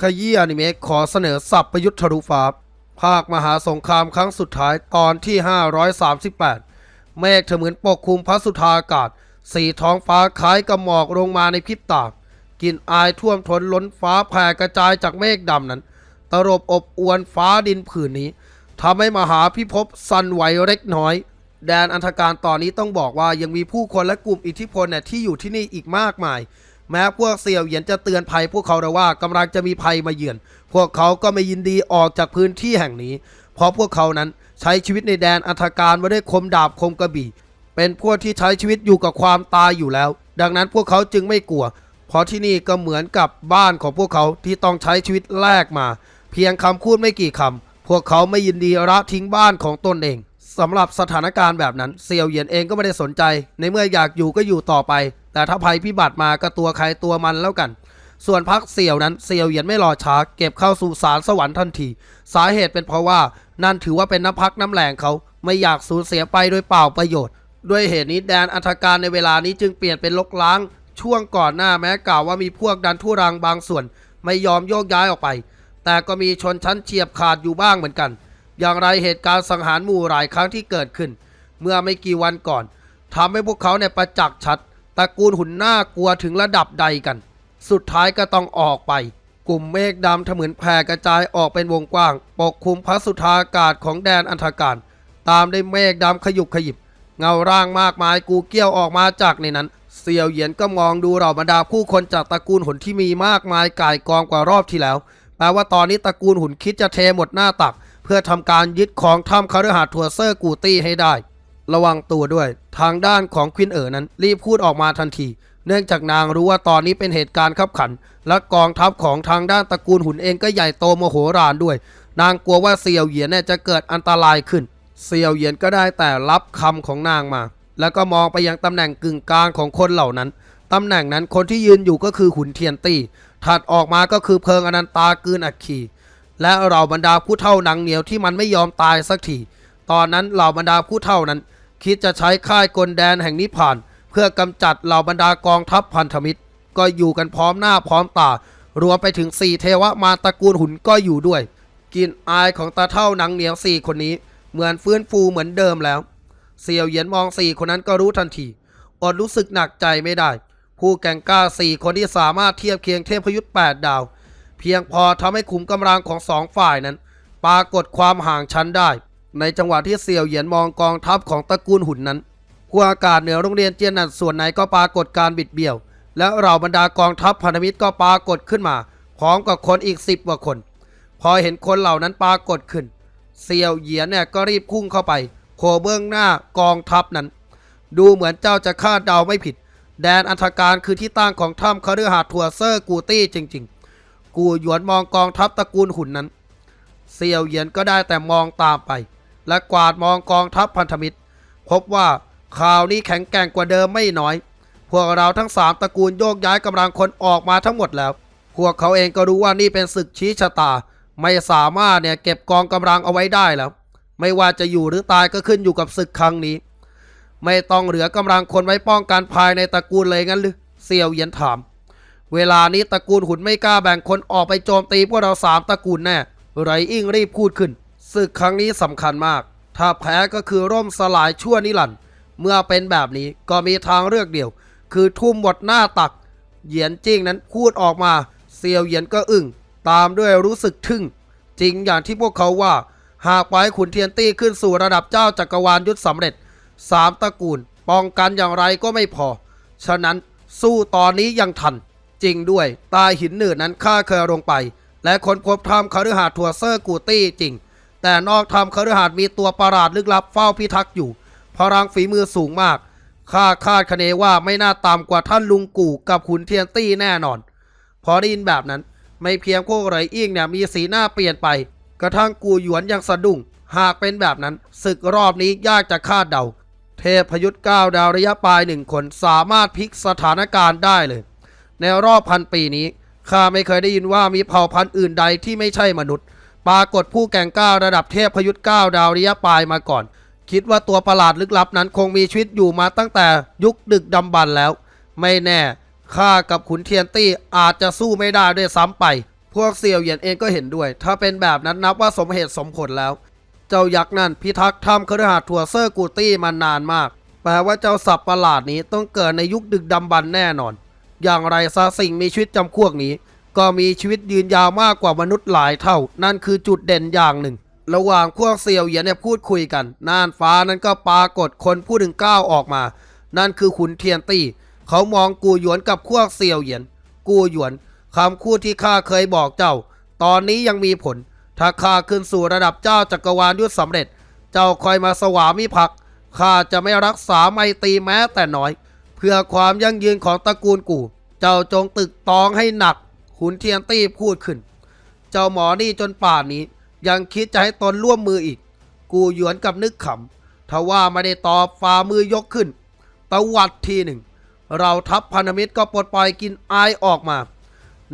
ขยี้อนิเมะขอเสนอสับประยุทธ์ทะลุฟ้าภาคมหาสงครามครั้งสุดท้ายตอนที่ 538 เมฆเถมือนปกคลุมพระสุธาอากาศ สีท้องฟ้าคล้ายกับหมอกลงมาในพริบตากินอายท่วมท้นล้นฟ้าแผ่กระจายจากเมฆดำนั้น ตรบอบอวนฟ้าดินผืนนี้ทำให้มหาพิภพสั่นไหวเล็กน้อย แดนอันธการตอนนี้ต้องบอกว่ายังมีผู้คนและกลุ่มอิทธิพลเนี่ยที่อยู่ที่นี่อีกมากมาย แม้พวกเสี่ยวเหยียนจะเตือนภัยพวกเขาแล้วว่ากำลังจะมีภัยมาเยือน พวกเขาก็ไม่ยินดีออกจากพื้นที่แห่งนี้ เพราะพวกเขานั้นใช้ชีวิตในแดนอัธการมาด้วยคมดาบคมกระบี่ เป็นพวกที่ใช้ชีวิตอยู่กับความตายอยู่แล้ว ดังนั้นพวกเขาจึงไม่กลัว เพราะที่นี่ก็เหมือนกับบ้านของพวกเขาที่ต้องใช้ชีวิตแลกมา เพียงคำพูดไม่กี่คำพวกเขาไม่ยินดีละทิ้งบ้านของตนเองสำหรับสถานการณ์แบบนั้นเซียวเหยียนเองก็ไม่ได้สนใจ ในเมื่ออยากอยู่ก็อยู่ต่อไป แต่ถ้าภัยพิบัติมาก็ตัวใครตัวมันแล้วกัน ส่วนพักเสี่ยวนั้นเสี่ยวเหยียนไม่รอช้าเก็บเข้าสู่สารสวรรค์ทันที สาเหตุเป็นเพราะว่านั่นถือว่าเป็นน้ำพักน้ำแรงเขาไม่อยากสูญเสียไปโดยเปล่าประโยชน์ ด้วยเหตุนี้แดนอัธการในเวลานี้จึงเปลี่ยนเป็นลกล้าง ช่วงก่อนหน้าแม้กล่าวว่ามีพวกดันทุรังบางส่วน ไม่ยอมโยกย้ายออกไป แต่ก็มีชนชั้นเฉียบขาดอยู่บ้างเหมือนกัน อย่างไรเหตุการณ์สังหารหมู่หลายครั้งที่เกิดขึ้น เมื่อไม่กี่วันก่อนทำให้พวกเขาเนี่ยประจักษ์ชัด ตระกูลหุ่นหน้ากลัวถึงระดับใดกัน สุดท้ายก็ต้องออกไป กลุ่มเมฆดำทะเหมือนแผ่กระจายออกเป็นวงกว้าง ปกคลุมพระสุธาอากาศของแดนอันธการ ตามด้วยเมฆดำขยุกขยิบ เงาร่างมากมายกูเกี้ยวออกมาจากในนั้นเซียวเหยียนก็มองดูเหล่าบรรดาผู้คนจากตระกูลหุ่นที่มีมากมายก่ายกองกว่ารอบที่แล้วแปลว่าตอนนี้ตระกูลหุ่นคิดจะเทหมดหน้าตัก เพื่อทำการยึดของถ้ำคฤหาทัวเซอร์กูตี้ให้ได้ ระวังตัวด้วย ทางด้านของควินเอ๋อนั้น รีบพูดออกมาทันที เนื่องจากนางรู้ว่าตอนนี้เป็นเหตุการณ์ขับขัน และกองทัพของทางด้านตระกูลหุ่นเองก็ใหญ่โตโมโหรานด้วย นางกลัวว่าเซียวเหยียนเนี่ยจะเกิดอันตรายขึ้น เซียวเหยียนก็ได้แต่รับคำของนางมา แล้วก็มองไปยังตำแหน่งกึ่งกลางของคนเหล่านั้นตำแหน่งนั้นคนที่ยืนอยู่ก็คือขุนเทียนตี้ถัดออกมาก็คือเพิงอนันตากลืนอัคคีและเหล่าบรรดาผู้เท่าหนังเหนียวที่มันไม่ยอมตายสักที ตอนนั้นเหล่าบรรดาผู้เท่านั้น คิดจะใช้ค่ายกลแดนแห่งนิพพาน เพื่อกำจัดเหล่าบรรดากองทัพพันธมิตร ก็อยู่กันพร้อมหน้าพร้อมตารวมไปถึงสี่เทวมารตระกูลหุ่นก็อยู่ด้วยกลินอายของตาเท่าหนังเหนียวสี่คนนี้ เหมือนฟื้นฟูเหมือนเดิมแล้ว เสี่ยวเหยียนมองสี่คนนั้นก็รู้ทันทีอดรู้สึกหนักใจไม่ได้ ผู้แก่งกล้าสี่คนที่สามารถเทียบเคียงเทพยุทธ์แปดดาว เพียงพอทำให้ขุมกำลังของสองฝ่ายนั้น ปรากฏความห่างชั้นได้ ในจังหวะที่เสี่ยวเหยียนมองกองทัพของตระกูลหุ่นนั้นผู้อากาศเหนือโรงเรียนเจียนนันส่วนไหนก็ปรากฏการบิดเบี้ยว แล้วเหล่าบรรดากองทัพพันธมิตรก็ปรากฏขึ้นมาพร้อมกับคนอีกสิบกว่าคน พอเห็นคนเหล่านั้นปรากฏขึ้นเซียวเหยียนเนี่ยก็รีบพุ่งเข้าไปโผล่เบื้องหน้ากองทัพนั้น ดูเหมือนเจ้าจะคาดเดาไม่ผิด แดนอันธการคือที่ตั้งของถ้ำคฤหาสน์ทัวเซอร์กูตี้จริง ๆ กูหยวนมองกองทัพตระกูลหุ่นนั้นเซียวเหยียนก็ได้แต่มองตามไป และกวาดมองกองทัพพันธมิตร พบว่าข่าวนี้แข็งแกร่งกว่าเดิมไม่น้อย พวกเราทั้งสามตระกูลโยกย้ายกำลังคนออกมาทั้งหมดแล้ว พวกเขาเองก็รู้ว่านี่เป็นศึกชี้ชะตา ไม่สามารถเนี่ยเก็บกองกำลังเอาไว้ได้แล้ว ไม่ว่าจะอยู่หรือตายก็ขึ้นอยู่กับศึกครั้งนี้ ไม่ต้องเหลือกำลังคนไว้ป้องกันภายในตระกูลเลยงั้นหรือเซียวเยียนถาม เวลานี้ตระกูลหุ่นไม่กล้าแบ่งคนออกไปโจมตีพวกเราสามตระกูลแน่ไรอิงรีบพูดขึ้น ศึกครั้งนี้สำคัญมาก ถ้าแพ้ก็คือร่มสลายชั่วนิรันด์เมื่อเป็นแบบนี้ก็มีทางเลือกเดียว คือทุ่มบทหน้าตัก เหยียนจิ้งนั้นพูดออกมา เซียวเหยียนก็อึ้งตามด้วยรู้สึกทึ่ง จริงอย่างที่พวกเขาว่า หากไปขุนเทียนตี้ขึ้นสู่ระดับเจ้าจักรวาลยุทธสำเร็จสามตระกูลป้องกันอย่างไรก็ไม่พอ ฉะนั้นสู้ตอนนี้ยังทัน จริงด้วย ตาหินหนืดนั้นข้าเคยลงไป และค้นพบถ้ำคฤหาสน์ทัวเซอร์กูตี้จริง แต่นอกถ้ำคฤหาสน์มีตัวประหลาดลึกลับเฝ้าพิทักษ์อยู่ พลังฝีมือสูงมาก ข้าคาดคะเนว่าไม่น่าต่ำกว่าท่านลุงกู่กับขุนเทียนตี้แน่นอน พอได้ยินแบบนั้น ไม่เพียงพวกไรอิ่งเนี่ยมีสีหน้าเปลี่ยนไป กระทั่งกูหยวนยังสะดุ้ง หากเป็นแบบนั้นศึกรอบนี้ยากจะคาดเดา เทพยุทธ์ก้าวดาวระยะปลายหนึ่งคนสามารถพลิกสถานการณ์ได้เลย ในรอบพันปีนี้ข้าไม่เคยได้ยินว่ามีเผ่าพันธุ์อื่นใดที่ไม่ใช่มนุษย์ ปรากฏผู้แก่งก้าวระดับเทพพยุทธ์ก้าวดาวระยะปลายมาก่อน คิดว่าตัวประหลาดลึกลับนั้นคงมีชีวิตอยู่มาตั้งแต่ยุคดึกดำบรรพ์แล้ว ไม่แน่ข้ากับขุนเทียนตี้อาจจะสู้ไม่ได้ด้วยซ้ำไป พวกเสี่ยวเหยียนเองก็เห็นด้วย ถ้าเป็นแบบนั้นนับว่าสมเหตุสมผลแล้ว เจ้ายักษ์นั่นพิทักษ์ทำคฤหาสน์ทัวเซอร์กูตี้มานานมาก แปลว่าเจ้าสับประหลาดนี้ต้องเกิดในยุคดึกดำบรรพ์แน่นอน อย่างไรซะสิ่งมีชีวิตจำพวกนี้ ก็มีชีวิตยืนยาวมากกว่ามนุษย์หลายเท่า นั่นคือจุดเด่นอย่างหนึ่ง ระหว่างพวกเสี่ยวเหยียนเนี่ยพูดคุยกัน น่านฟ้านั้นก็ปรากฏคนผู้หนึ่งก้าวออกมา นั่นคือขุนเทียนตี้ เขามองกูหยวนกับพวกเสี่ยวเหยียน กูหยวนคำพูดที่ข้าเคยบอกเจ้า ตอนนี้ยังมีผล ถ้าข้าขึ้นสู่ระดับเจ้าจักรวาลยุทธสำเร็จ เจ้าคอยมาสวามิภักดิ์ข้าจะไม่รักษาไมตรีแม้แต่น้อย เพื่อความยั่งยืนของตระกูลกู เจ้าจงตึกตองให้หนัก ขุนเทียนตี้พูดขึ้น เจ้าหมอนี่จนป่านนี้ ยังคิดจะให้ตนร่วมมืออีก กูหยวนกับนึกขำทว่าไม่ได้ตอบฝ่ามือยกขึ้นตะวัดทีหนึ่ง เราทัพพันธมิตรก็ปลดปล่อยกินอายออกมา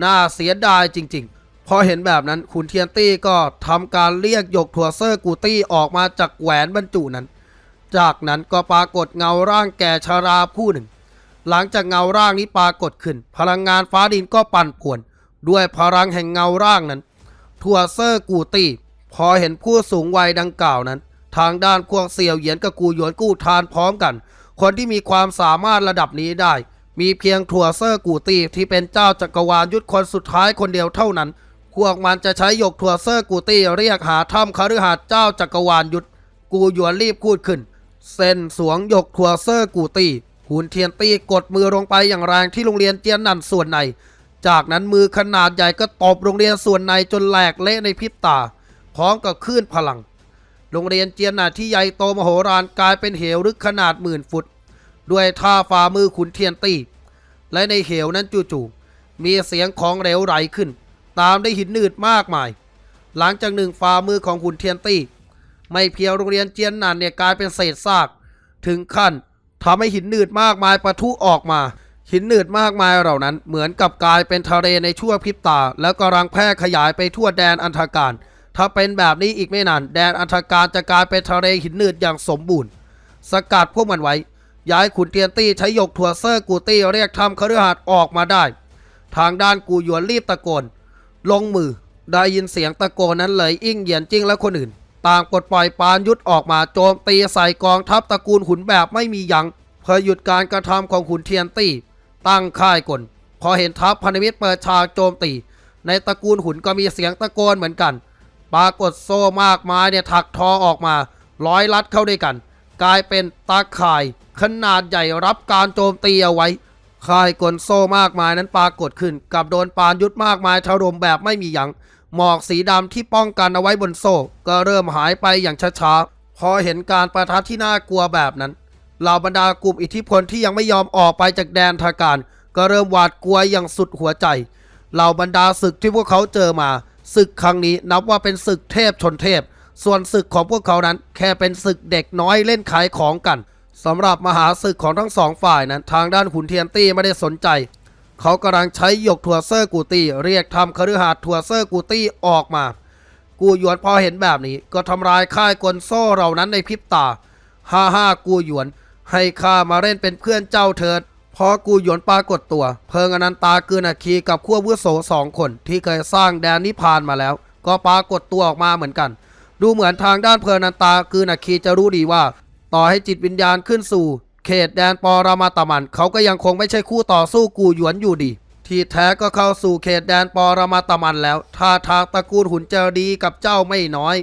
น่าเสียดายจริง ๆ พอเห็นแบบนั้นขุนเทียนตี้ก็ทำการเรียกหยกถั่วเซอร์กูตี้ออกมาจากแหวนบรรจุนั้น จากนั้นก็ปรากฏเงาร่างแก่ชาราผู้หนึ่ง หลังจากเงาร่างนี้ปรากฏขึ้น พลังงานฟ้าดินก็ปั่นป่วน ด้วยพลังแห่งเงาร่างนั้น ทัวเซอร์กูตี้พอเห็นผู้สูงวัยดังกล่าวนั้น ทางด้านพวกเสี่ยวเหยียนกับกูหยวนกู้ทานพร้อมกัน คนที่มีความสามารถระดับนี้ได้ มีเพียงทัวเซอร์กูตี้ที่เป็นเจ้าจักรวาลยุทธคนสุดท้ายคนเดียวเท่านั้น พวกมันจะใช้หยกทัวเซอร์กูตี้เรียกหาถ้ำคฤหาสน์เจ้าจักรวาลยุทธกูหยวนรีบพูดขึ้น เส้นสวงหยกทัวเซอร์กูตี้หุ่นเทียนตี้กดมือลงไปอย่างแรงที่โรงเรียนเจียนนันส่วนใน จากนั้นมือขนาดใหญ่ก็ตบโรงเรียนส่วนในจนแหลกเละในพริบตา พร้อมกับคลื่นพลัง โรงเรียนเจียนนาที่ใหญ่โตมโหฬารกลายเป็นเหวลึกขนาดหมื่นฟุต ด้วยท่าฝ่ามือขุนเทียนตีและในเหวนั้นจู่ๆมีเสียงของเหลวไหลขึ้น ตามด้วยหินหนืดมากมาย หลังจากหนึ่งฝ่ามือของขุนเทียนตีไม่เพียงโรงเรียนเจียนนันเนี่ยกลายเป็นเศษซาก ถึงขั้นทำให้หินหนืดมากมายปะทุออกมา หินหนืดมากมายเหล่านั้นเหมือนกับกลายเป็นทะเลในชั่วพริบตา แล้วก็รังแพร่ขยายไปทั่วแดนอันธการ ถ้าเป็นแบบนี้อีกไม่นาน แดนอันธการจะกลายเป็นทะเลหินหนืดอย่างสมบูรณ์ สกัดพวกมันไว้ ย้ายขุนเตียนตี้ใช้หยกถั่วเซอร์กูตี้เรียกทำคฤหาสน์ออกมาได้ ทางด้านกูหยวนรีบตะโกน ลงมือได้ยินเสียงตะโกนนั้นเลยอิ่งเหยียนจิ้งและคนอื่น ต่างปลดปล่อยปานยุทธออกมาโจมตีใส่กองทัพตระกูลขุนแบบไม่มียัง้งเพื่อหยุดการกระทำของขุนเทียนตี้ ตั้งค่ายกล พอเห็นทัพพันธมิตรเปิดฉากโจมตี ในตระกูลขุนก็มีเสียงตะโกนเหมือนกัน ปรากฏโซ่มากมายเนี่ยถักทอออกมาร้อยลัดเข้าด้วยกัน กลายเป็นตาข่ายขนาดใหญ่รับการโจมตีเอาไว้ ค่ายกลโซ่มากมายนั้นปรากฏขึ้น กับโดนปานยุทธมากมายถล่มแบบไม่มีหยังหมอกสีดำที่ป้องกันเอาไว้บนโซ่ ก็เริ่มหายไปอย่างช้าๆ พอเห็นการประทัดที่น่ากลัวแบบนั้น เหล่าบรรดากลุ่มอิทธิพลที่ยังไม่ยอมออกไปจากแดนทาการ ก็เริ่มหวาดกลัวอย่างสุดหัวใจ เหล่าบรรดาศึกที่พวกเขาเจอมา ศึกครั้งนี้นับว่าเป็นศึกเทพชนเทพ ส่วนศึกของพวกเขานั้นแค่เป็นศึกเด็กน้อยเล่นขายของกันสำหรับมหาศึกของทั้งสองฝ่ายนั้นทางด้านขุนเทียนตี้ไม่ได้สนใจ เขากำลังใช้หยกถั่วเซอร์กูตี้เรียกทำคฤหาสน์ถั่วเซอร์กูตี้ออกมา กูหยวนพอเห็นแบบนี้ก็ทำลายค่ายกลโซ่เหล่านั้นในพริบตา ฮ่าฮ่ากูหยวน ให้ข้ามาเล่นเป็นเพื่อนเจ้าเถิดพอกูหยวนปรากฏตัว เพิงอนันตากืนอาคีกับขั้ววุโสสองคน ที่เคยสร้างแดนนิพานมาแล้ว ก็ปรากฏตัวออกมาเหมือนกัน ดูเหมือนทางด้านเพลินนันตากืนอาคีจะรู้ดีว่า ต่อให้จิตวิญญาณขึ้นสู่ เขตแดนปอรามาตมัน เขาก็ยังคงไม่ใช่คู่ต่อสู้กูหยวนอยู่ดี ที่แท้ก็เข้าสู่เขตแดนปอรามาตมันแล้วท่าทางตระกูลหุ่นเจดีกับเจ้าไม่น้อย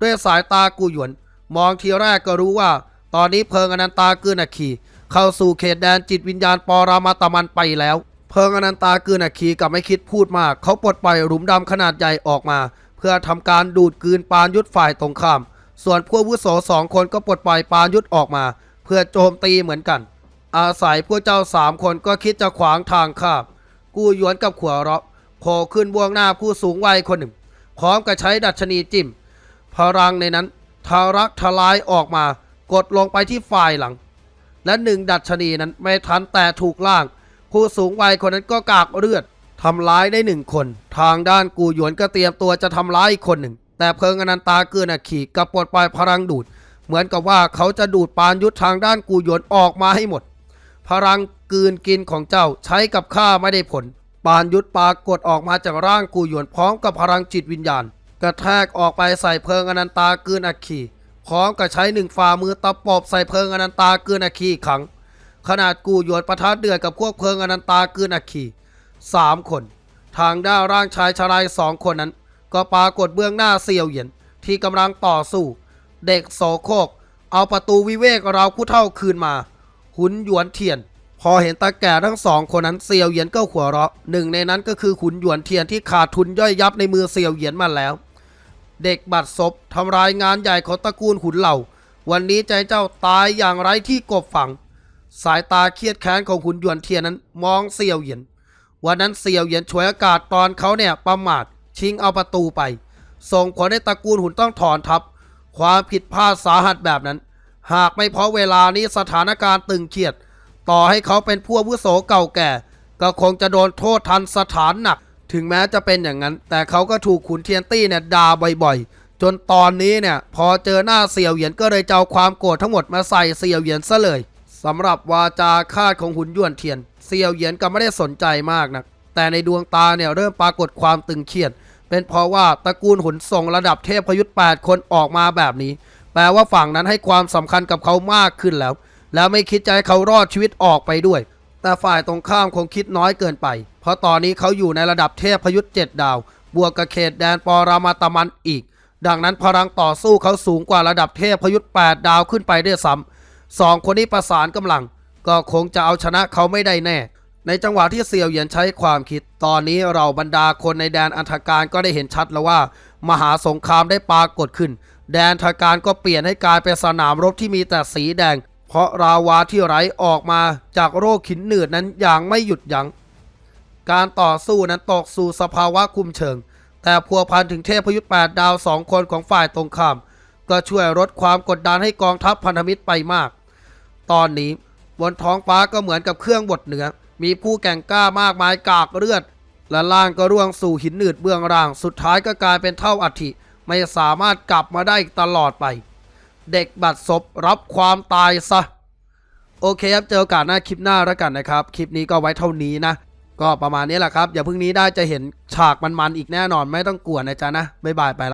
ด้วยสายตากูหยวน มองทีแรกก็รู้ว่า ตอนนี้เพิงอนันตากืนอาคีเข้าสู่เขตแดนจิตวิญญาณปอรามาตมันไปแล้ว เพิงอนันตากืนอาคีกับไม่คิดพูดมาก เขาปลดปล่อยหลุมดำขนาดใหญ่ออกมา เพื่อทำการดูดกืนปานยุทธฝ่ายตรงข้าม ส่วนพวกวุโสสองคนก็ปลดปล่อยปานยุทธออกมา เพื่อโจมตีเหมือนกัน อาศัยพวกเจ้าสามคนก็คิดจะขวางทางข้ามกูหยวนกับขวาเราะโผล่ขึ้นบวงหน้าผู้สูงวัยคนหนึ่ง พร้อมกับใช้ดัชนีจิ้มพลังในนั้นทารักทลายออกมา กดลงไปที่ฝ่ายหลัง และหนึ่งดัชนีนั้นไม่ทันแต่ถูกล่าง ผู้สูงวัยคนนั้นก็กากเลือดทำร้ายได้หนึ่งคน ทางด้านกูหยวนก็เตรียมตัวจะทำร้ายอีกคนหนึ่ง แต่เพิงอนันตาเกือนาขีกับปลดปล่อยพลังดูด เหมือนกับว่าเขาจะดูดปานยุทธทางด้านกูหยวนออกมาให้หมด พลังกลืนกินของเจ้าใช้กับข้าไม่ได้ผล ปานยุทธปากฏออกมาจากร่างกูหยวนพร้อมกับพลังจิตวิญญาณ กระแทกออกไปใส่เพิงอนันตาเกืนอัคคี พร้อมกับใช้หนึ่งฝ่ามือตะปอบใส่เพลิงอนันตาเกืนอัคคีอีกครั้งขนาดกูหยวนประทัดเดือดกับพวกเพลิงอนันตาเกืนอัคคีสามคน ทางด้านร่างชายชายสองคนนั้น ก็ปรากฏเบื้องหน้าเซียวเหยียนที่กำลังต่อสู้ เด็กโสโครกเอาประตูวิเวกเราผู้เท่าคืนมา หุนหยวนเทียน พอเห็นตาแก่ทั้งสองคนนั้นเซียวเหยียนก็หัวเราะหนึ่งในนั้นก็คือขุนหยวนเทียนที่ขาดทุนย่อยยับในมือเซียวเหยียนมาแล้ว เด็กบัดซบทำลายงานใหญ่ของตระกูลขุนเหล่า วันนี้ใจเจ้าตายอย่างไร้ที่กบฝัง สายตาเครียดแค้นของขุนหยวนเทียนนั้น มองเซียวเหยียน วันนั้นเซียวเหยียนฉวยอากาศตอนเขาเนี่ยประมาทชิงเอาประตูไป ส่งผลให้ตระกูลหุ่นต้องถอนทัพ ความผิดพลาดสาหัสแบบนั้น หากไม่เพราะเวลานี้สถานการณ์ตึงเครียด ต่อให้เขาเป็นผู้วุโสเก่าแก่ ก็คงจะโดนโทษทันสถานหนัก ถึงแม้จะเป็นอย่างนั้น แต่เขาก็ถูกขุนเทียนตี้เนี่ยด่าบ่อยๆ จนตอนนี้เนี่ยพอเจอหน้าเสี่ยวเหยียนก็เลยจะเอาความโกรธทั้งหมดมาใส่เสี่ยวเหยียนซะเลยสำหรับวาจาคาดของหุนยวนเทียน เสี่ยวเหยียนก็ไม่ได้สนใจมากนะแต่ในดวงตาเนี่ยเริ่มปรากฏความตึงเครียด เป็นเพราะว่าตระกูลหุนส่งระดับเทพพยุทธ์8คนออกมาแบบนี้ แปลว่าฝั่งนั้นให้ความสำคัญกับเขามากขึ้นแล้ว แล้วไม่คิดจะให้เขารอดชีวิตออกไปด้วย แต่ฝ่ายตรงข้ามคงคิดน้อยเกินไป เพราะตอนนี้เขาอยู่ในระดับเทพยุทธ์7ดาว บวกกับเขตแดนปรามาตมันอีก ดังนั้นพลังต่อสู้เขาสูงกว่าระดับเทพยุทธ์8ดาวขึ้นไปด้วยซ้ำสองคนนี้ประสานกำลัง ก็คงจะเอาชนะเขาไม่ได้แน่ ในจังหวะที่เซียวเหยียนใช้ความคิด ตอนนี้เราบรรดาคนในแดนอันธการก็ได้เห็นชัดแล้วว่า มหาสงครามได้ปรากฏขึ้น แดนทการก็เปลี่ยนให้กลายเป็นสนามรบที่มีแต่สีแดง เพราะราวาที่ไหลออกมาจากโรคขินหนืดนั้นอย่างไม่หยุดยัง้ง การต่อสู้นั้นตกสู่สภาวะคุมเชิง แต่พัวพันถึงเทพยุทธ์8ดาวสองคนของฝ่ายตรงข้าม ก็ช่วยลดความกดดันให้กองทัพพันธมิตรไปมาก ตอนนี้บนท้องฟ้าก็เหมือนกับเครื่องบดเนื้อ มีผู้แก่งกล้ามากมายกากเลือด และล่างก็ร่วงสู่หินหนืดเบื้องล่าง สุดท้ายก็กลายเป็นเท่าอัฐิ ไม่สามารถกลับมาได้อีกตลอดไป เด็กบัดซบรับความตายซะ โอเคครับ เจอโอกาสหน้าคลิปหน้าแล้วกันนะครับ คลิปนี้ก็ไว้เท่านี้นะ ก็ประมาณนี้แหละครับ อย่าเพิ่งนี้ได้จะเห็นฉากมันๆอีกแน่นอนไม่ต้องกลัวนะจ๊ะนะบ๊ายบายไปละ